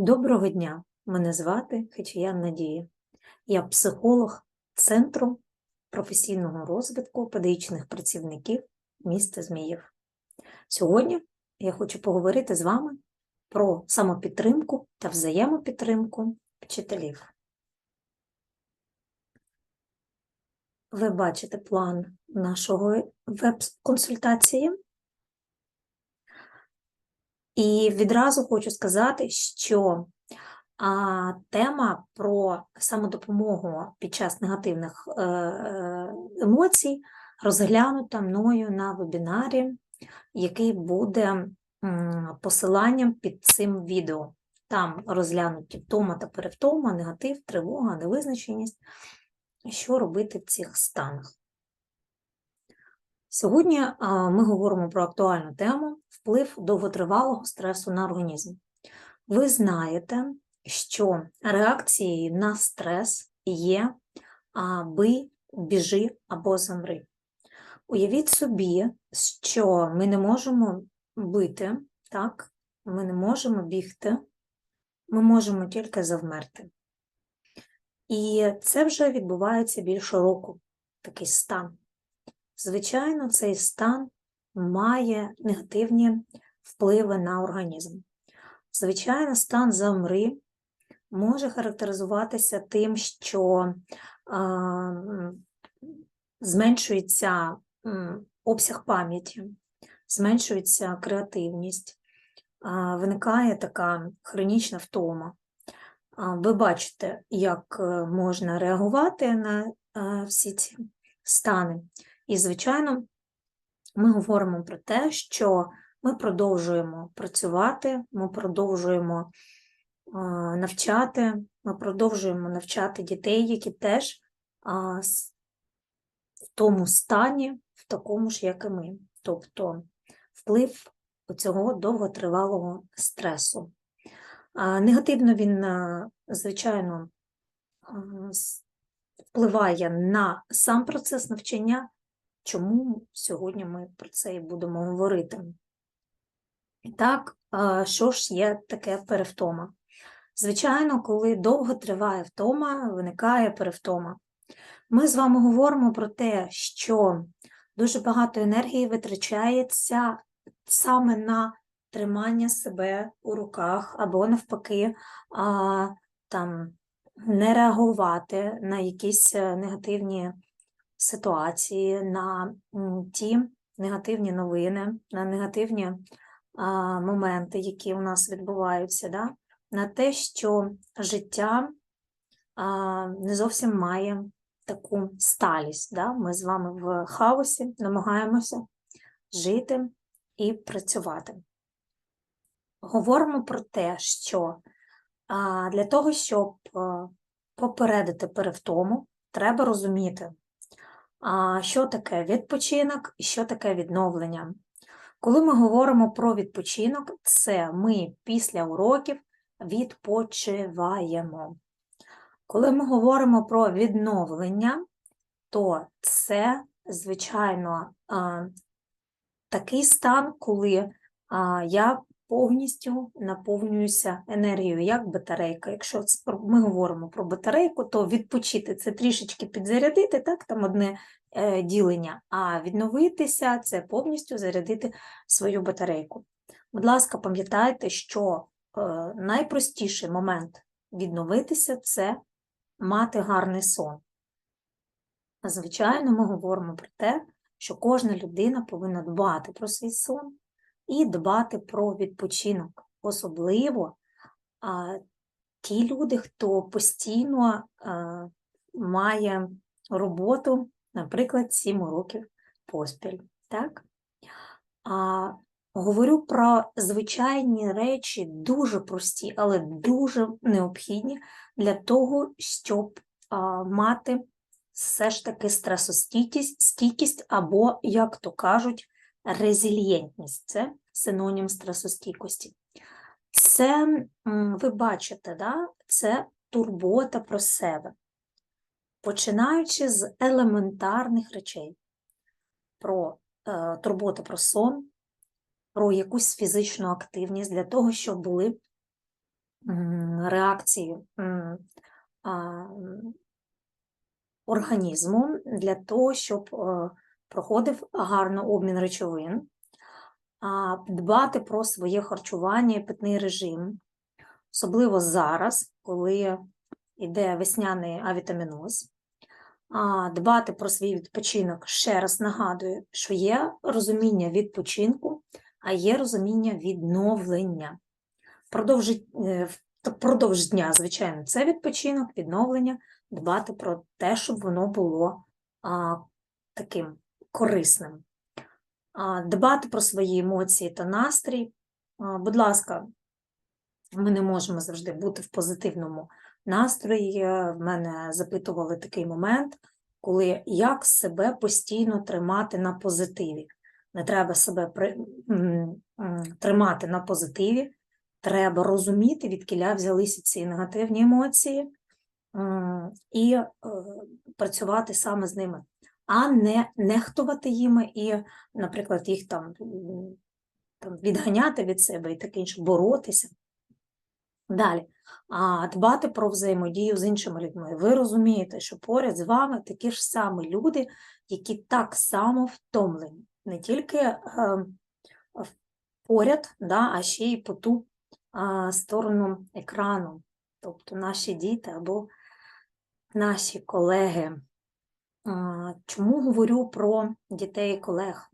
Доброго дня! Мене звати Хачаян Надія. Я психолог Центру професійного розвитку педагогічних працівників міста Зміїв. Сьогодні я хочу поговорити з вами про самопідтримку та взаємопідтримку вчителів. Ви бачите план нашого веб-консультації. І відразу хочу сказати, що а, тема про самодопомогу під час негативних е, емоцій розглянута мною на вебінарі, який буде посиланням під цим відео. Там розглянуті втома та перевтома, негатив, тривога, невизначеність, що робити в цих станах. Сьогодні ми говоримо про актуальну тему вплив довготривалого стресу на організм. Ви знаєте, що реакцією на стрес є аби біжи або замри. Уявіть собі, що ми не можемо бити, так? ми не можемо бігти, ми можемо тільки завмерти. І це вже відбувається більше року, такий стан. Звичайно, цей стан має негативні впливи на організм. Звичайно, стан замри може характеризуватися тим, що а, зменшується обсяг пам'яті, зменшується креативність, а, виникає така хронічна втома. Ви бачите, як е, можна реагувати на всі ці стани. І, звичайно, ми говоримо про те, що ми продовжуємо працювати, ми продовжуємо навчати, ми продовжуємо навчати дітей, які теж в тому стані, в такому ж, як і ми. Тобто вплив цього довготривалого стресу. Негативно він, звичайно, впливає на сам процес навчання, чому сьогодні ми про це і будемо говорити. І так, що ж є таке перевтома? Звичайно, коли довго триває втома, виникає перевтома. Ми з вами говоримо про те, що дуже багато енергії витрачається саме на тримання себе у руках, або навпаки, там, не реагувати на якісь е, негативні ситуації, на ті негативні новини, на негативні а, моменти, які у нас відбуваються, да? на те, що життя а, не зовсім має таку сталість. Да? Ми з вами в хаосі намагаємося жити і працювати. Говоримо про те, що для того, щоб попередити перевтому, треба розуміти, що таке відпочинок і що таке відновлення. Коли ми говоримо про відпочинок, це ми після уроків відпочиваємо. Коли ми говоримо про відновлення, то це, звичайно, такий стан, коли я повністю наповнююся енергією, як батарейка. Якщо ми говоримо про батарейку, то відпочити це трішечки підзарядити, так, там одне е, ділення, а відновитися це повністю зарядити свою батарейку. Будь ласка, пам'ятайте, що е, найпростіший момент відновитися це мати гарний сон. Звичайно, ми говоримо про те, що кожна людина повинна дбати про свій сон і дбати про відпочинок. Особливо а, ті люди, хто постійно а, має роботу, наприклад, 7 років поспіль. Так? А, Говорю про звичайні речі, дуже прості, але дуже необхідні для того, щоб а, мати все ж таки стресостійкість стійкість або, як то кажуть, резильєнтність це синонім стресостійкості. Це, ви бачите, да? це турбота про себе, починаючи з елементарних речей, про е, турбота про сон, про якусь фізичну активність для того, щоб були реакції а, організму для того, щоб е, проходив гарно обмін речовин, дбати про своє харчування і питний режим, особливо зараз, коли йде весняний авітаміноз. Дбати про свій відпочинок ще раз нагадую, що є розуміння відпочинку, а є розуміння відновлення. Продовж, е, продовж дня, звичайно, це відпочинок, відновлення, дбати про те, щоб воно було а, таким корисним. Дбати про свої емоції та настрій. Будь ласка, ми не можемо завжди бути в позитивному настрої. В мене запитували такий момент, коли як себе постійно тримати на позитиві. Не треба себе при, тримати на позитиві, треба розуміти, відкіля взялися ці негативні емоції, і е, працювати саме з ними, а не нехтувати їми і, наприклад, їх там, там відганяти від себе і таке інше, боротися. Далі, а, дбати про взаємодію з іншими людьми. Ви розумієте, що поряд з вами такі ж самі люди, які так само втомлені, не тільки е, поряд, да, а ще й по ту а, сторону екрану, тобто наші діти або наші колеги. Чому говорю про дітей і колег?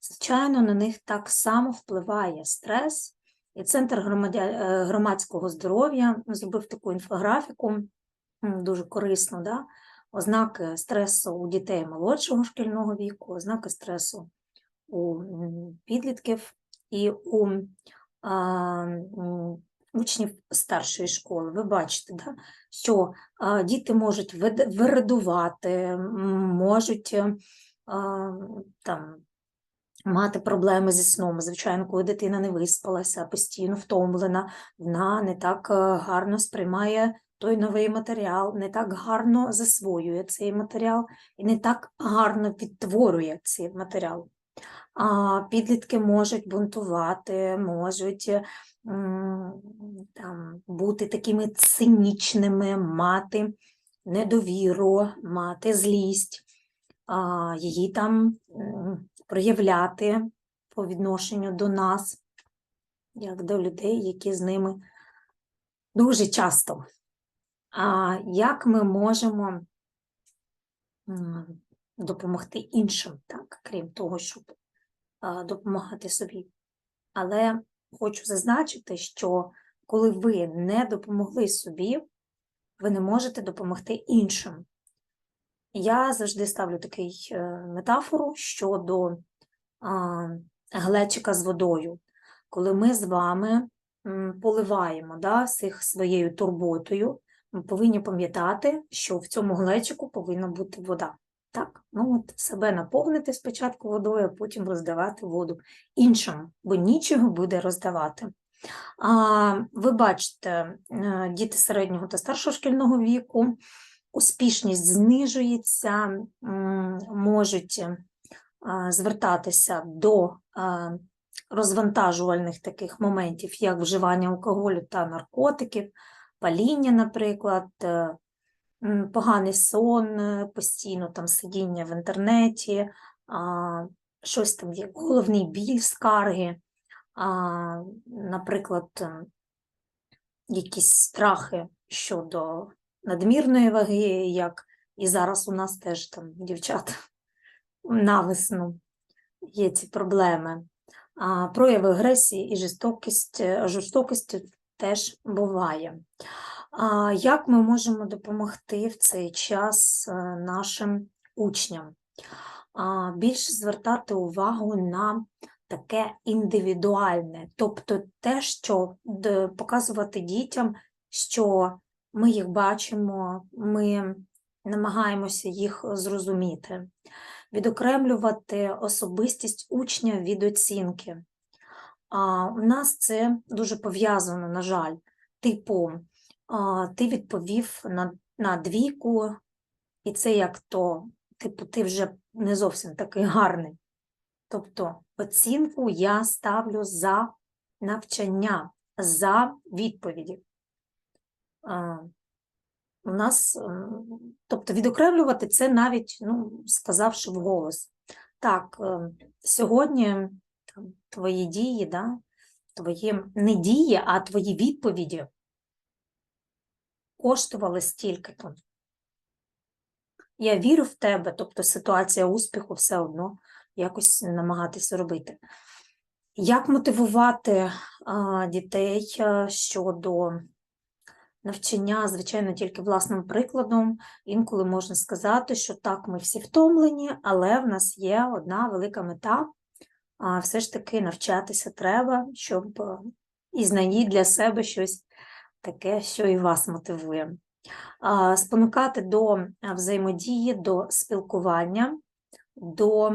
Звичайно, на них так само впливає стрес, і Центр е, громадського здоров'я зробив таку інфографіку, дуже корисно, да? ознаки стресу у дітей молодшого шкільного віку, ознаки стресу у підлітків і у учнів старшої школи. Ви бачите, да? що діти можуть вирадувати, можуть е, там, мати проблеми зі сном. Звичайно, коли дитина не виспалася, постійно втомлена, вона не так е, гарно сприймає той новий матеріал, не так гарно засвоює цей матеріал і не так гарно відтворює цей матеріал. А підлітки можуть бунтувати, можуть е, там, бути такими цинічними, мати недовіру, мати злість, її там проявляти по відношенню до нас, як до людей, які з ними дуже часто. А як ми можемо допомогти іншим, так, крім того, щоб допомагати собі? Але хочу зазначити, що коли ви не допомогли собі, ви не можете допомогти іншим. Я завжди ставлю такий е, метафору щодо а, глечика з водою. Коли ми з вами поливаємо да, всіх своєю турботою, ми повинні пам'ятати, що в цьому глечику повинна бути вода. Так, ну от себе наповнити спочатку водою, а потім роздавати воду іншим, бо нічого буде роздавати. А, ви бачите, е, діти середнього та старшого шкільного віку, успішність знижується, можуть е, звертатися до розвантажувальних таких моментів, як вживання алкоголю та наркотиків, паління, наприклад, е, поганий сон, е, постійно там сидіння в інтернеті, щось там є, головний біль, скарги, наприклад, ем, якісь страхи щодо надмірної ваги, як і зараз у нас теж там дівчата навесну є ці проблеми. Прояви агресії і жорстокість, е, жорстокості теж буває. Як ми можемо допомогти в цей час е, нашим учням? Більше звертати увагу на таке індивідуальне, тобто те, що показувати дітям, що ми їх бачимо, ми намагаємося їх зрозуміти, відокремлювати особистість учня від оцінки. А у нас це дуже пов'язано, на жаль, типу, ти відповів на, на двійку, і це як то, типу, ти вже не зовсім такий гарний. Тобто оцінку я ставлю за навчання, за відповіді. у нас, ем, тобто відокремлювати це навіть, ну, сказавши вголос. Так, е, сьогодні твої дії, да, твої не дії, а твої відповіді коштували стільки-то. Я вірю в тебе, тобто ситуація успіху все одно якось намагатися робити. Як мотивувати а, дітей щодо навчання, звичайно, тільки власним прикладом. Інколи можна сказати, що так, ми всі втомлені, але в нас є одна велика мета. А все ж таки навчатися треба, щоб і знайдіть для себе щось таке, що і вас мотивує. Спонукати до е, взаємодії, до спілкування, до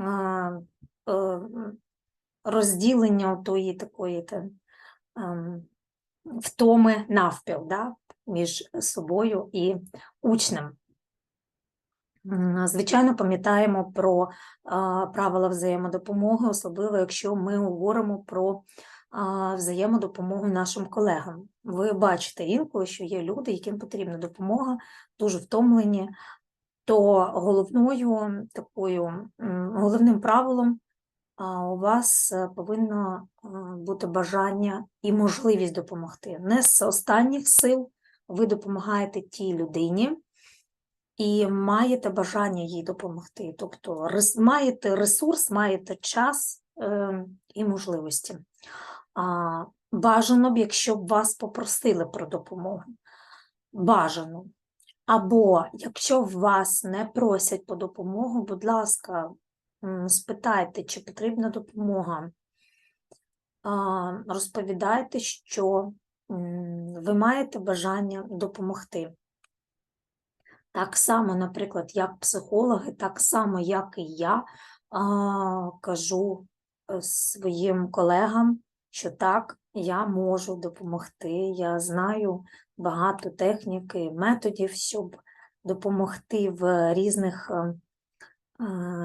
е, розділення тої такої ем, втоми навпіл да, між собою і учнем. Звичайно, пам'ятаємо про правила взаємодопомоги, особливо якщо ми говоримо про взаємодопомогу нашим колегам. Ви бачите інколи, що є люди, яким потрібна допомога, дуже втомлені, то головною такою головним правилом у вас е, повинно е, бути бажання і можливість допомогти. Не з останніх сил ви допомагаєте тій людині і маєте бажання їй допомогти. Тобто маєте ресурс, маєте час е, і можливості. Бажано б, якщо б вас попросили про допомогу. Бажано. Або якщо вас не просять по допомогу, будь ласка, спитайте, чи потрібна допомога. Розповідайте, що ви маєте бажання допомогти. Так само, наприклад, як психологи, так само, як і я кажу е, своїм колегам, що так, я можу допомогти. Я знаю багато технік і методів, щоб допомогти в різних ем,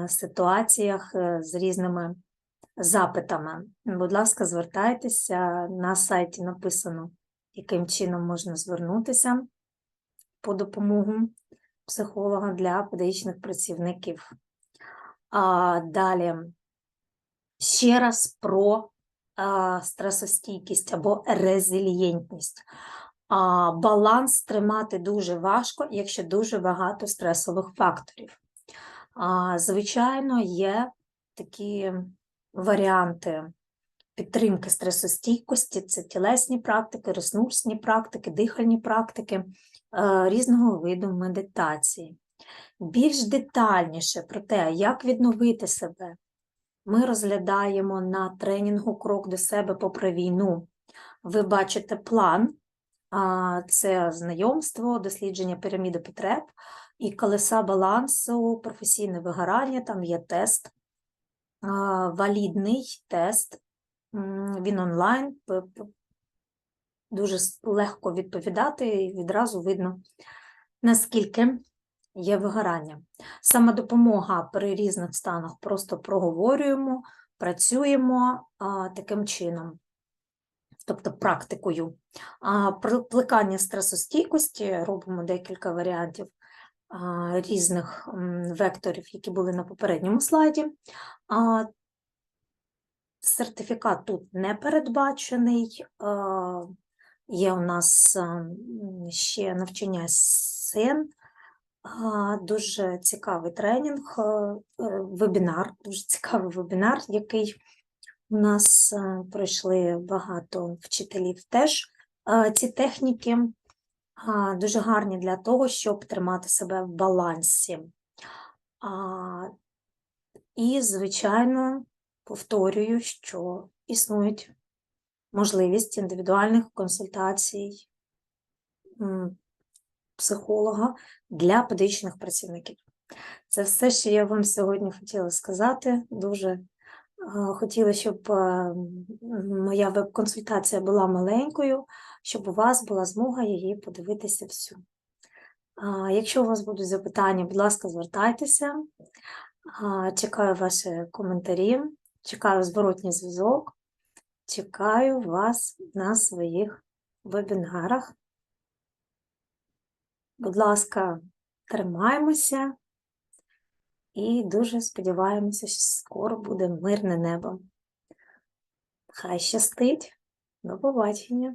ситуаціях е, з різними запитами. Будь ласка, звертайтеся, на сайті написано, яким чином можна звернутися по допомогу психолога для педагогічних працівників. А Далі ще раз про стресостійкість або резилієнтність. Баланс тримати дуже важко, якщо дуже багато стресових факторів. Звичайно, є такі варіанти підтримки стресостійкості, це тілесні практики, ресурсні практики, дихальні практики е, різного виду медитації. Більш детальніше про те, як відновити себе, ми розглядаємо на тренінгу Крок до себе попри війну. Ви бачите план, це знайомство, дослідження піраміди потреб і колеса балансу, професійне вигорання, там є тест, валідний тест, він онлайн, дуже легко відповідати, і відразу видно, наскільки є вигорання. Саме допомога при різних станах просто проговорюємо, працюємо а, таким чином. Тобто практикою. А Плекання стресостійкості робимо декілька варіантів різних векторів, які були на попередньому слайді. Сертифікат тут не передбачений, є у нас ще навчання СЕН, дуже цікавий тренінг, е, вебінар, дуже цікавий вебінар, який у нас пройшли багато вчителів теж ці техніки дуже гарні для того, щоб тримати себе в балансі. І, звичайно, повторюю, що існують можливість індивідуальних консультацій психолога для педагогічних працівників. Це все, що я вам сьогодні хотіла сказати. Дуже хотіла, щоб моя веб-консультація була маленькою щоб у вас була змога її подивитися всю. Якщо у вас будуть запитання, будь ласка, звертайтеся. Чекаю ваші коментарі, чекаю зворотній зв'язок, чекаю вас на своїх вебінарах. Будь ласка, тримаємося і дуже сподіваємося, що скоро буде мирне небо. Хай щастить. До побачення.